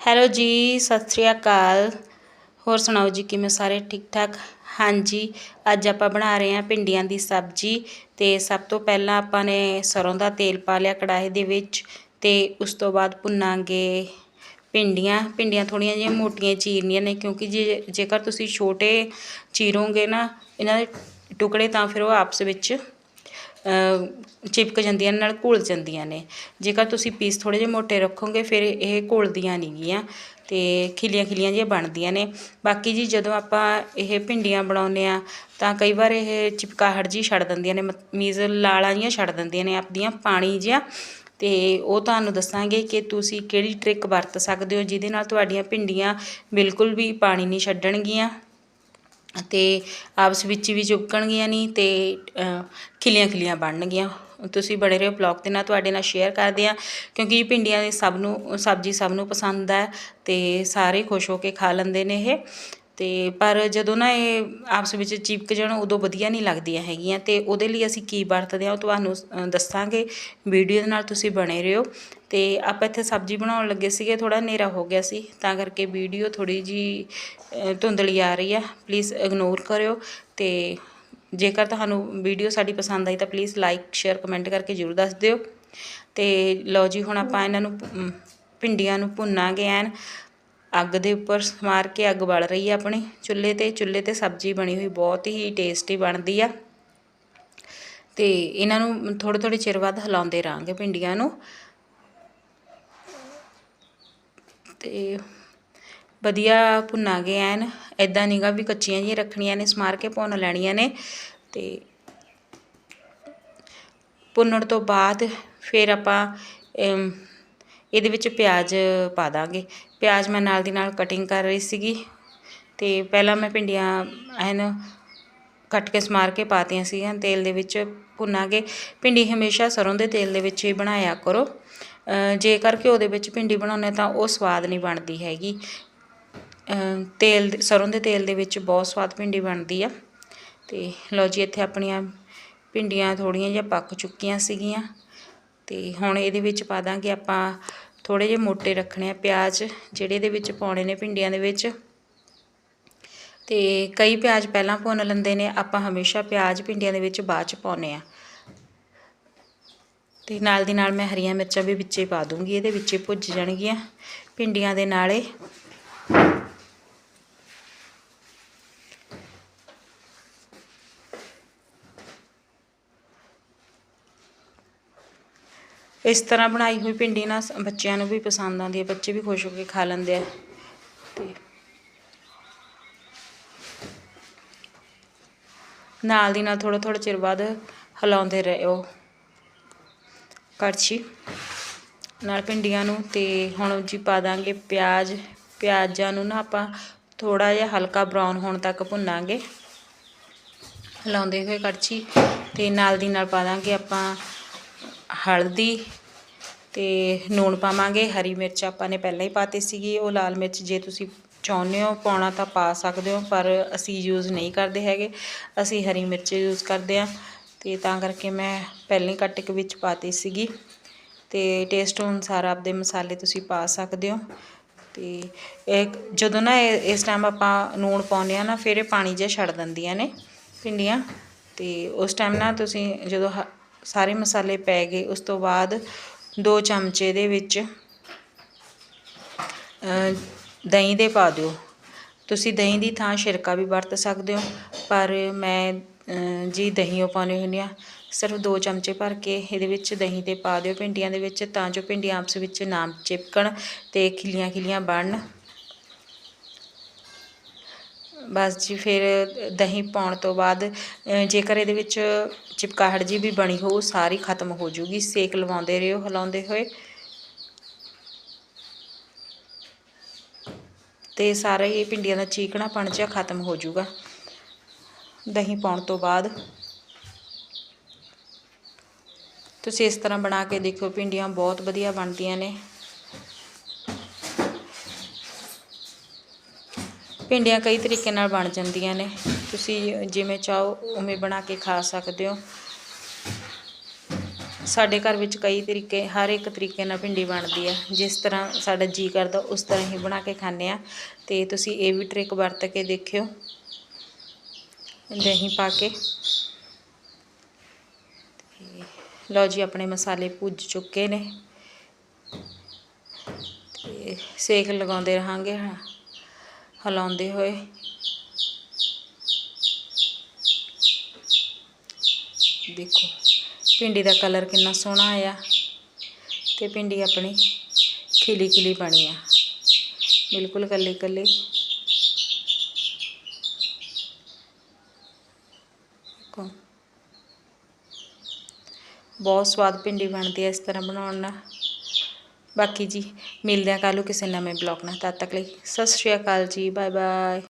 Hello ਜੀ, ਸਤਿ ਸ਼੍ਰੀ ਅਕਾਲ। ਹੋਰ ਸੁਣਾਓ ਜੀ, ਕਿਵੇਂ ਸਾਰੇ? ਠੀਕ ਠਾਕ? ਹਾਂਜੀ, ਅੱਜ ਆਪਾਂ ਬਣਾ ਰਹੇ ਹਾਂ ਭਿੰਡੀਆਂ ਦੀ ਸਬਜ਼ੀ ਤੇ ਸਭ ਤੋਂ ਪਹਿਲਾਂ ਆਪਾਂ ਨੇ ਸਰੋਂ ਦਾ ਤੇਲ ਪਾ ਲਿਆ ਕੜਾਹੀ ਦੇ ਵਿੱਚ ਤੇ ਉਸ ਤੋਂ ਬਾਅਦ ਭੁੰਨਾਂਗੇ ਭਿੰਡੀਆਂ। ਭਿੰਡੀਆਂ ਥੋੜੀਆਂ ਜਿਹੀਆਂ ਮੋਟੀਆਂ ਚੀਰਨੀਆਂ ਨੇ ਕਿਉਂਕਿ ਜੇ, ਜੇਕਰ ਤੁਸੀਂ ਛੋਟੇ ਚੀਰੋਗੇ ਨਾ, ਇਹਨਾਂ ਦੇ ਟੁਕੜੇ ਤਾਂ ਫਿਰ ਉਹ ਆਪਸ ਵਿੱਚ ਚਿਪਕ ਜਾਂਦੀਆਂ ਨਾਲ ਘੁਲ ਜਾਂਦੀਆਂ ਨੇ। ਜੇਕਰ ਤੁਸੀਂ ਪੀਸ ਥੋੜੇ ਜਿਹੇ ਮੋਟੇ ਰੱਖੋਗੇ, ਫਿਰ ਇਹ ਘੁਲਦੀਆਂ ਨਹੀਂ ਗੀਆਂ ਤੇ ਖਿਲੀਆਂ ਖਿਲੀਆਂ ਜਿਹੀਆਂ ਬਣਦੀਆਂ ਨੇ। ਬਾਕੀ ਜੀ ਜਦੋਂ ਆਪਾਂ ਇਹ ਭਿੰਡੀਆਂ ਬਣਾਉਂਦੇ ਆ ਤਾਂ ਕਈ ਵਾਰ ਇਹ ਚਿਪਕਾਹਟ ਜੀ ਛੱਡ ਦਿੰਦੀਆਂ ਨੇ ਮੀਜ਼ ਲਾਲਾਂ ਜੀਆਂ ਛੱਡ ਦਿੰਦੀਆਂ ਨੇ, ਆਪਦੀਆਂ ਪਾਣੀ ਜਿਹਾ ਤੇ ਉਹ ਤੁਹਾਨੂੰ ਦੱਸਾਂਗੇ ਕਿ ਤੁਸੀਂ ਕਿਹੜੀ ਟ੍ਰਿਕ ਵਰਤ ਸਕਦੇ ਹੋ, ਜਿਹਦੇ ਨਾਲ ਤੁਹਾਡੀਆਂ ਭਿੰਡੀਆਂ ਬਿਲਕੁਲ ਵੀ ਪਾਣੀ ਨਹੀਂ ਛੱਡਣਗੀਆਂ। ਅਤੇ ਆਪਸ ਵਿੱਚ ਵੀ ਚੁਪਕਣਗੀਆਂ ਨਹੀਂ ਅਤੇ ਖਿਲੀਆਂ ਖਿਲੀਆਂ ਬਣਨਗੀਆਂ। ਤੁਸੀਂ ਬੜੇ ਰਹੋ ਬਲੌਗ ਦੇ ਨਾਲ, ਤੁਹਾਡੇ ਨਾਲ ਸ਼ੇਅਰ ਕਰਦੇ ਆ ਕਿਉਂਕਿ ਭਿੰਡੀਆਂ ਦੀ ਸਭ ਨੂੰ, ਸਬਜ਼ੀ ਸਭ ਨੂੰ ਪਸੰਦ ਹੈ ਅਤੇ ਸਾਰੇ ਖੁਸ਼ ਹੋ ਕੇ ਖਾ ਲੈਂਦੇ ਨੇ ਇਹ। ਅਤੇ ਪਰ ਜਦੋਂ ਨਾ ਇਹ ਆਪਸ ਵਿੱਚ ਚਿਪਕ ਜਾਣ, ਉਦੋਂ ਵਧੀਆ ਨਹੀਂ ਲੱਗਦੀਆਂ ਹੈਗੀਆਂ ਅਤੇ ਉਹਦੇ ਲਈ ਅਸੀਂ ਕੀ ਵਰਤਦੇ ਹਾਂ ਉਹ ਤੁਹਾਨੂੰ ਦੱਸਾਂਗੇ। ਵੀਡੀਓ ਦੇ ਨਾਲ ਤੁਸੀਂ ਬਣੇ ਰਹੋ। ਅਤੇ ਆਪਾਂ ਇੱਥੇ ਸਬਜ਼ੀ ਬਣਾਉਣ ਲੱਗੇ ਸੀਗੇ, ਥੋੜ੍ਹਾ ਹਨੇਰਾ ਹੋ ਗਿਆ ਸੀ, ਤਾਂ ਕਰਕੇ ਵੀਡੀਓ ਥੋੜ੍ਹੀ ਜੀ ਧੁੰਦਲੀ ਆ ਰਹੀ ਆ। ਪਲੀਜ਼ ਇਗਨੋਰ ਕਰਿਓ ਅਤੇ ਜੇਕਰ ਤੁਹਾਨੂੰ ਵੀਡੀਓ ਸਾਡੀ ਪਸੰਦ ਆਈ ਤਾਂ ਪਲੀਜ਼ ਲਾਈਕ ਸ਼ੇਅਰ ਕਮੈਂਟ ਕਰਕੇ ਜ਼ਰੂਰ ਦੱਸ ਦਿਓ। ਅਤੇ ਲਓ ਜੀ, ਹੁਣ ਆਪਾਂ ਇਹਨਾਂ ਨੂੰ ਭਿੰਡੀਆਂ ਨੂੰ ਭੁੰਨਾਂਗੇ ਐਨ। ਅੱਗ ਦੇ ਉੱਪਰ ਸਮਾਰ ਕੇ ਅੱਗ ਬਲ ਰਹੀ ਆ ਆਪਣੀ। ਚੁੱਲ੍ਹੇ ਤੇ ਚੁੱਲ੍ਹੇ ਤੇ ਸਬਜ਼ੀ ਬਣੀ ਹੋਈ, ਬਹੁਤ ਹੀ ਟੇਸਟੀ ਬਣਦੀ ਆ। ਤੇ ਇਹਨਾਂ ਨੂੰ ਥੋੜੇ ਥੋੜੇ ਚਿਰ ਬਾਅਦ ਹਿਲਾਉਂਦੇ ਰਾਂਗੇ ਭਿੰਡੀਆਂ ਨੂੰ। ਤੇ ਵਧੀਆ ਭੁੰਨਾਂਗੇ ਐਨ। ਐਦਾਂ ਨਹੀਂਗਾ ਵੀ ਕੱਚੀਆਂ ਜਿਹੀਆਂ ਰੱਖਣੀਆਂ ਨੇ, ਸਮਾਰ ਕੇ ਭੁੰਨ ਲੈਣੀਆਂ ਨੇ। ਤੇ ਭੁੰਨਣ ਤੋਂ ਬਾਅਦ ਫਿਰ ਆਪਾਂ ਇਹਦੇ ਵਿੱਚ ਪਿਆਜ਼ ਪਾ ਦਾਂਗੇ। ਪਿਆਜ਼ ਮੈਂ ਨਾਲ ਦੀ ਨਾਲ ਕਟਿੰਗ ਕਰ ਰਹੀ ਸੀਗੀ ਤੇ ਪਹਿਲਾਂ ਮੈਂ ਭਿੰਡੀਆਂ ਐਨ ਕੱਟ ਕੇ ਸਮਾਰ ਕੇ ਪਾਤੀਆਂ ਸੀਗੀਆਂ ਤੇਲ ਦੇ ਵਿੱਚ ਭੁੰਨਾਂਗੇ। ਭਿੰਡੀ ਹਮੇਸ਼ਾ ਸਰੋਂ ਦੇ ਤੇਲ ਦੇ ਵਿੱਚ ਹੀ ਬਣਾਇਆ ਕਰੋ। ਜੇਕਰ ਘਿਓ ਦੇ ਵਿੱਚ ਭਿੰਡੀ ਬਣਾਉਂਦੇ ਤਾਂ ਉਹ ਸਵਾਦ ਨਹੀਂ ਬਣਦੀ ਹੈਗੀ। ਤੇਲ ਸਰੋਂ ਦੇ ਤੇਲ ਦੇ ਵਿੱਚ ਬਹੁਤ ਸਵਾਦ ਭਿੰਡੀ ਬਣਦੀ ਆ। ਤੇ ਲਓ ਜੀ, ਇੱਥੇ ਆਪਣੀਆਂ ਭਿੰਡੀਆਂ ਥੋੜੀਆਂ ਜਿਹਾ ਪੱਕ ਚੁੱਕੀਆਂ ਸੀਗੀਆਂ। ਤੇ ਹੁਣ ਇਹਦੇ ਵਿੱਚ ਪਾ ਦਾਂਗੇ ਆਪਾਂ ਥੋੜੇ ਜਿਹੇ ਮੋਟੇ ਰੱਖਣੇ ਆ ਪਿਆਜ਼, ਜਿਹੜੇ ਇਹਦੇ ਵਿੱਚ ਪਾਉਣੇ ਨੇ ਭਿੰਡੀਆਂ ਦੇ ਵਿੱਚ। ਤੇ ਕਈ ਪਿਆਜ਼ ਪਹਿਲਾਂ ਭੁੰਨ ਲੈਂਦੇ ਨੇ, ਆਪਾਂ ਹਮੇਸ਼ਾ ਪਿਆਜ਼ ਭਿੰਡੀਆਂ ਦੇ ਵਿੱਚ ਬਾਅਦ ਚ ਪਾਉਨੇ ਆ। ਤੇ ਨਾਲ ਦੀ ਨਾਲ ਮੈਂ ਹਰੀਆਂ ਮਿਰਚਾਂ ਵੀ ਵਿੱਚੇ ਪਾ ਦੂੰਗੀ, ਇਹਦੇ ਵਿੱਚੇ ਭੁੱਜ ਜਾਣਗੀਆਂ ਭਿੰਡੀਆਂ ਦੇ ਨਾਲੇ। ਇਸ ਤਰ੍ਹਾਂ ਬਣਾਈ ਹੋਈ ਭਿੰਡੀ ਨਾ ਬੱਚਿਆਂ ਨੂੰ ਵੀ ਪਸੰਦ ਆਉਂਦੀ ਹੈ, ਬੱਚੇ ਵੀ ਖੁਸ਼ ਹੋ ਕੇ ਖਾ ਲੈਂਦੇ ਆ। ਤੇ ਨਾਲ ਦੀ ਨਾਲ ਥੋੜਾ ਥੋੜਾ ਚਿਰ ਬਾਅਦ ਹਿਲਾਉਂਦੇ ਰਹੋ। ਕੜਛੀ ਨਾਲ ਭਿੰਡੀਆਂ ਨੂੰ ਤੇ ਹੁਣ ਜੀ ਪਾ ਦਾਂਗੇ ਪਿਆਜ਼। ਪਿਆਜ਼ਾਂ ਨੂੰ ਨਾ ਆਪਾਂ ਥੋੜਾ ਜਿਹਾ ਹਲਕਾ ਬਰਾਊਨ ਹੋਣ ਤੱਕ ਭੁੰਨਾਂਗੇ। ਹਿਲਾਉਂਦੇ ਹੋਏ ਕੜਛੀ ਤੇ ਨਾਲ ਦੀ ਨਾਲ ਪਾ ਦਾਂਗੇ ਆਪਾਂ ਹਲਦੀ ਤੇ ਨੂਣ ਪਾਵਾਂਗੇ, ਹਰੀ ਮਿਰਚ ਆਪਾਂ ਨੇ ਪਹਿਲਾਂ ਹੀ ਪਾਤੀ ਸੀਗੀ, ਉਹ ਲਾਲ ਮਿਰਚ ਜੇ ਤੁਸੀਂ ਚਾਹੁੰਦੇ ਹੋ ਪਾਉਣਾ ਤਾਂ ਪਾ ਸਕਦੇ ਹੋ, ਪਰ ਅਸੀਂ ਯੂਜ਼ ਨਹੀਂ ਕਰਦੇ ਹੈਗੇ, ਅਸੀਂ ਹਰੀ ਮਿਰਚ ਯੂਜ਼ ਕਰਦੇ ਆ ਤੇ ਤਾਂ ਕਰਕੇ ਮੈਂ ਪਹਿਲਾਂ ਹੀ ਕੱਟ ਕੇ ਵਿੱਚ ਪਾਤੀ ਸੀਗੀ ਤੇ ਟੇਸਟ ਅਨੁਸਾਰ ਆਪਦੇ ਮਸਾਲੇ ਤੁਸੀਂ ਪਾ ਸਕਦੇ ਹੋ ਤੇ ਇਹ ਜਦੋਂ ਨਾ ਇਸ ਟਾਈਮ ਆਪਾਂ ਨੂਣ ਪਾਉਂਦੇ ਆ ਨਾ, ਫਿਰ ਇਹ ਪਾਣੀ ਜਿਹਾ ਛੱਡ ਦਿੰਦੀਆਂ ਨੇ ਭਿੰਡੀਆਂ ਤੇ ਉਸ ਟਾਈਮ ਨਾ ਤੁਸੀਂ ਜਦੋਂ ਸਾਰੇ ਮਸਾਲੇ ਪੈ ਗਏ। ਉਸ ਤੋਂ ਬਾਅਦ ਦੋ ਚਮਚੇ ਦੇ ਵਿੱਚ ਦਹੀਂ ਦੇ ਪਾ ਦਿਓ। ਤੁਸੀਂ ਦਹੀਂ ਦੀ ਥਾਂ ਛਿਰਕਾ ਵੀ ਵਰਤ ਸਕਦੇ ਹੋ, ਪਰ ਮੈਂ ਜੀ ਦਹੀਂ ਉਹ ਪਾਉਣੀ ਹੁੰਦੀ ਆ ਸਿਰਫ ਦੋ ਚਮਚੇ ਭਰ ਕੇ ਇਹਦੇ ਵਿੱਚ ਦਹੀਂ 'ਤੇ ਪਾ ਦਿਓ। ਭਿੰਡੀਆਂ ਦੇ ਵਿੱਚ ਤਾਂ ਜੋ ਭਿੰਡੀਆਂ ਆਪਸ ਵਿੱਚ ਨਾ ਚਿਪਕਣ ਤੇ ਖਿੱਲੀਆਂ ਖਿੱਲੀਆਂ ਬਣਨ। ਬਸ ਜੀ, ਫਿਰ ਦਹੀਂ ਪਾਉਣ ਤੋਂ ਬਾਅਦ ਜੇਕਰ ਇਹਦੇ ਵਿੱਚ ਚਿਪਕਾਹਟ ਜੀ ਵੀ ਬਣੀ ਹੋ ਸਾਰੀ ਖਤਮ ਹੋ ਜੂਗੀ। ਸੇਕ ਲਵਾਉਂਦੇ ਰਹੋ, ਹਿਲਾਉਂਦੇ ਹੋਏ। ਤੇ ਸਾਰਾ ਇਹ ਪਿੰਡੀਆਂ ਦਾ ਚੀਕਣਾ ਪਣ ਜਿਹਾ ਖਤਮ ਹੋ ਜੂਗਾ। ਦਹੀਂ ਪਾਉਣ ਤੋਂ ਬਾਅਦ। ਤੁਸੀਂ ਇਸ ਤਰ੍ਹਾਂ ਬਣਾ ਕੇ ਦੇਖੋ ਪਿੰਡੀਆਂ ਬਹੁਤ ਵਧੀਆ ਬਣਦੀਆਂ ਨੇ। ਭਿੰਡੀਆਂ ਕਈ ਤਰੀਕੇ ਨਾਲ ਬਣ ਜਾਂਦੀਆਂ ਨੇ। ਤੁਸੀਂ ਜਿਵੇਂ ਚਾਹੋ, ਉਵੇਂ ਬਣਾ ਕੇ ਖਾ ਸਕਦੇ ਹੋ। ਸਾਡੇ ਘਰ ਵਿੱਚ ਕਈ ਤਰੀਕੇ, ਹਰ ਇੱਕ ਤਰੀਕੇ ਨਾਲ ਭਿੰਡੀ ਬਣਦੀ ਹੈ ਜਿਸ ਤਰ੍ਹਾਂ ਸਾਡਾ ਜੀ ਕਰਦਾ, ਉਸ ਤਰ੍ਹਾਂ ਹੀ ਬਣਾ ਕੇ ਖਾਂਦੇ ਆ। ਤੇ ਤੁਸੀਂ ਇਹ ਵੀ ਟ੍ਰਿਕ ਵਰਤ ਕੇ ਦੇਖਿਓ। ਦਹੀਂ ਪਾ ਕੇ। ਤੇ ਲਓ ਜੀ, ਆਪਣੇ ਮਸਾਲੇ ਭੁੱਜ ਚੁੱਕੇ ਨੇ। ਤੇ ਸੇਕ ਲਗਾਉਂਦੇ ਰਹਾਂਗੇ। ਹਿਲਾਉਂਦੇ ਹੋਏ। ਦੇਖੋ, ਭਿੰਡੀ ਦਾ ਕਲਰ ਕਿੰਨਾ ਸੋਹਣਾ ਆਇਆ ਤੇ ਭਿੰਡੀ ਆਪਣੀ ਖਿਲੀ ਖਿਲੀ ਬਣੀ ਆ। ਬਿਲਕੁਲ ਕੱਲੀ ਕੱਲੀ। ਦੇਖੋ, ਬਹੁਤ ਸਵਾਦ ਭਿੰਡੀ ਬਣਦੀ ਹੈ ਇਸ ਤਰ੍ਹਾਂ ਬਣਾਉਣ ਨਾਲ। ਬਾਕੀ ਜੀ, ਮਿਲਦੇ ਆ ਕੱਲ੍ਹ ਨੂੰ ਕਿਸੇ ਨਵੇਂ ਬਲੌਗ ਨਾਲ, ਤਦ ਤੱਕ ਲਈ ਸਤਿ ਸ਼੍ਰੀ ਅਕਾਲ ਜੀ ਬਾਏ ਬਾਏ